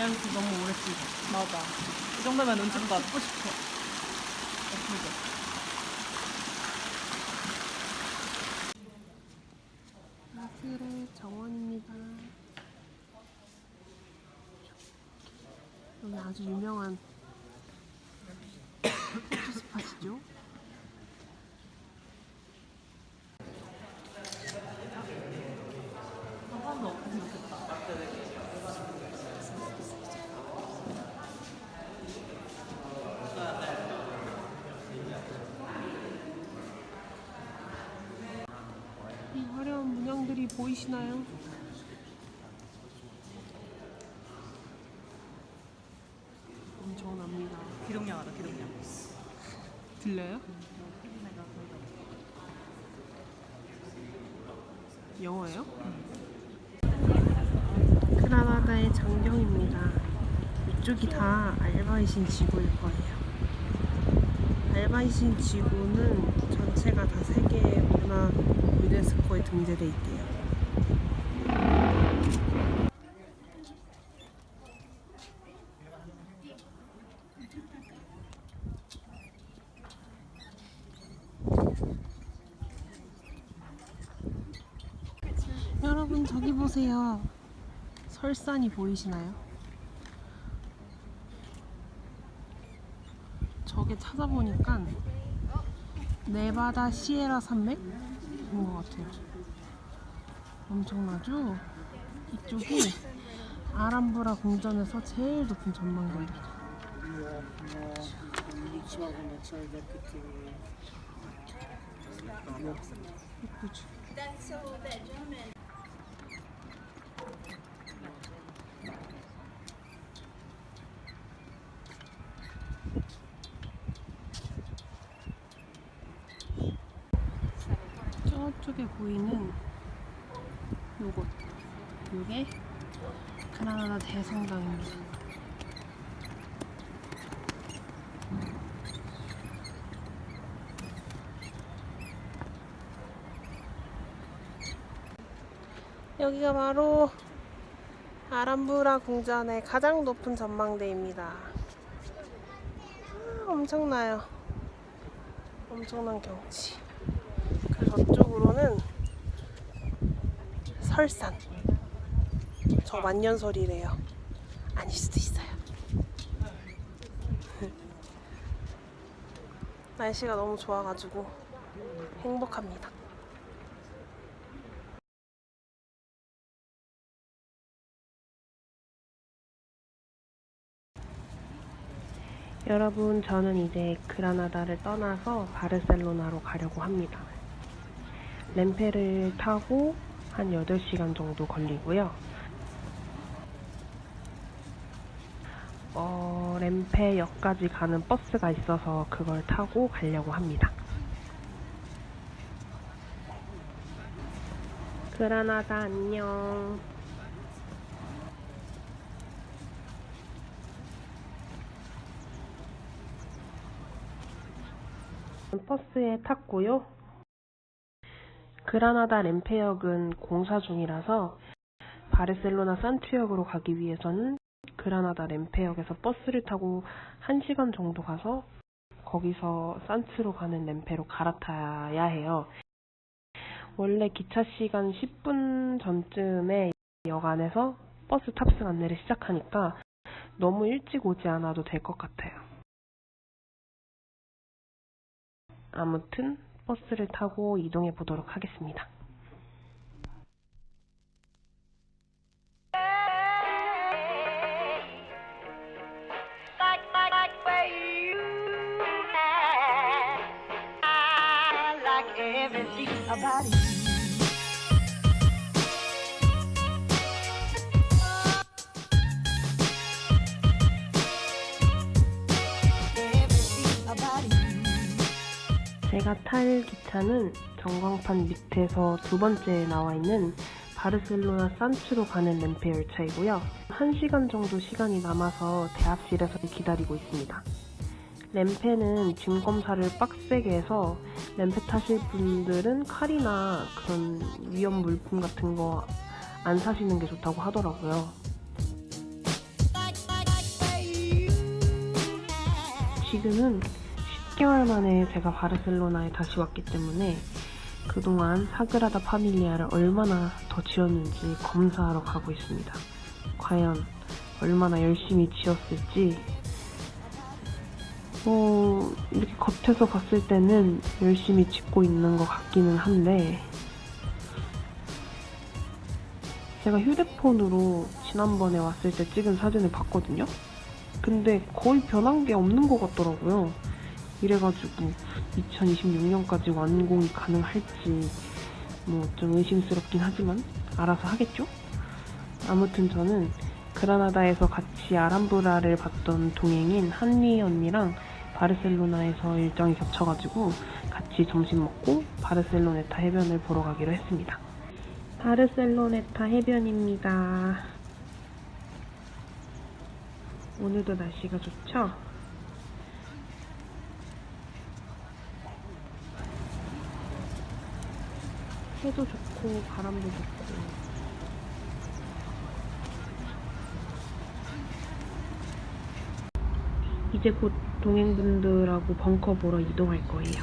여기서 너무 오래 찍어. 맞아. 이 정도면 눈치 봐. 찍고 싶어. 예쁘게. 마트의 정원입니다. 여기 아주 유명한 포토 스팟이죠. 한 번도 없으면 좋겠다. 이 화려한 문양들이 보이시나요? 엄청납니다. 기동량하다, 기동량. 들려요? 영어예요? 크라나다의 장경입니다. 이쪽이 다 알바이신 지구일 거예요. 알바이신 지구는 전체가 다 세계 문화 유네스코에 등재돼 있대요. 여러분 저기 보세요. 설산이 보이시나요? 저게 찾아보니까 네바다 시에라 산맥 인 것 같아요. 엄청나죠? 이쪽이 아람브라 공전에서 제일 높은 전망대입니다. 예쁘죠? 저쪽에 보이는 요곳 요게 그라나다 대성당입니다. 여기가 바로 아람브라 궁전의 가장 높은 전망대입니다. 아, 엄청나요. 엄청난 경치. 그리고 저쪽으로는 설산. 저 만년설이래요. 아닐 수도 있어요. 날씨가 너무 좋아가지고 행복합니다. 여러분, 저는 이제 그라나다를 떠나서 바르셀로나로 가려고 합니다. 램페를 타고 한 8시간 정도 걸리고요. 어, 램페역까지 가는 버스가 있어서 그걸 타고 가려고 합니다. 그라나다 안녕. 버스에 탔고요. 그라나다 램페역은 공사 중이라서 바르셀로나 산투역으로 가기 위해서는 그라나다 램페역에서 버스를 타고 1시간 정도 가서 거기서 산트로 가는 램페로 갈아타야 해요. 원래 기차 시간 10분 전쯤에 역 안에서 버스 탑승 안내를 시작하니까 너무 일찍 오지 않아도 될 것 같아요. 아무튼 버스를 타고 이동해 보도록 하겠습니다. 제가 탈 기차는 전광판 밑에서 두 번째에 나와 있는 바르셀로나 산츠로 가는 램페 열차이고요. 1시간 정도 시간이 남아서 대합실에서 기다리고 있습니다. 램페는 짐 검사를 빡세게 해서 램페 타실 분들은 칼이나 그런 위험 물품 같은 거 안 사시는 게 좋다고 하더라고요. 지금은 10개월 만에 제가 바르셀로나에 다시 왔기 때문에 그동안 사그라다 파밀리아를 얼마나 더 지었는지 검사하러 가고 있습니다. 과연 얼마나 열심히 지었을지 어, 이렇게 겉에서 봤을 때는 열심히 짓고 있는 것 같기는 한데 제가 휴대폰으로 지난번에 왔을 때 찍은 사진을 봤거든요. 근데 거의 변한 게 없는 것 같더라고요. 이래가지고 2026년까지 완공이 가능할지 뭐 좀 의심스럽긴 하지만 알아서 하겠죠? 아무튼 저는 그라나다에서 같이 아람브라를 봤던 동행인 한리 언니랑 바르셀로나에서 일정이 겹쳐가지고 같이 점심 먹고 바르셀로네타 해변을 보러 가기로 했습니다. 바르셀로네타 해변입니다. 오늘도 날씨가 좋죠? 해도 좋고 바람도 좋고 이제 곧 동행분들하고 벙커 보러 이동할 거예요.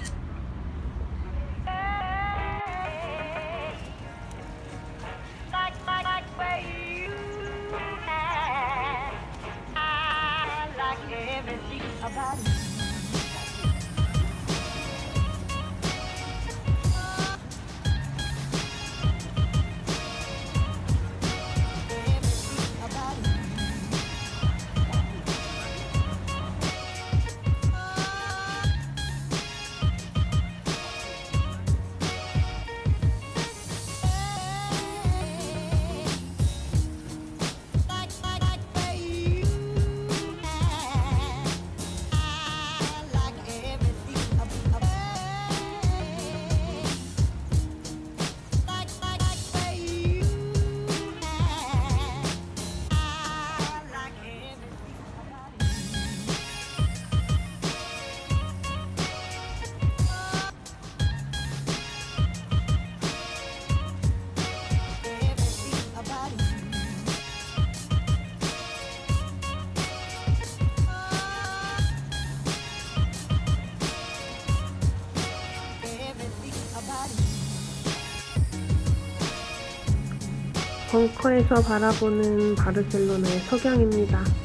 벙커에서 바라보는 바르셀로나의 석양입니다.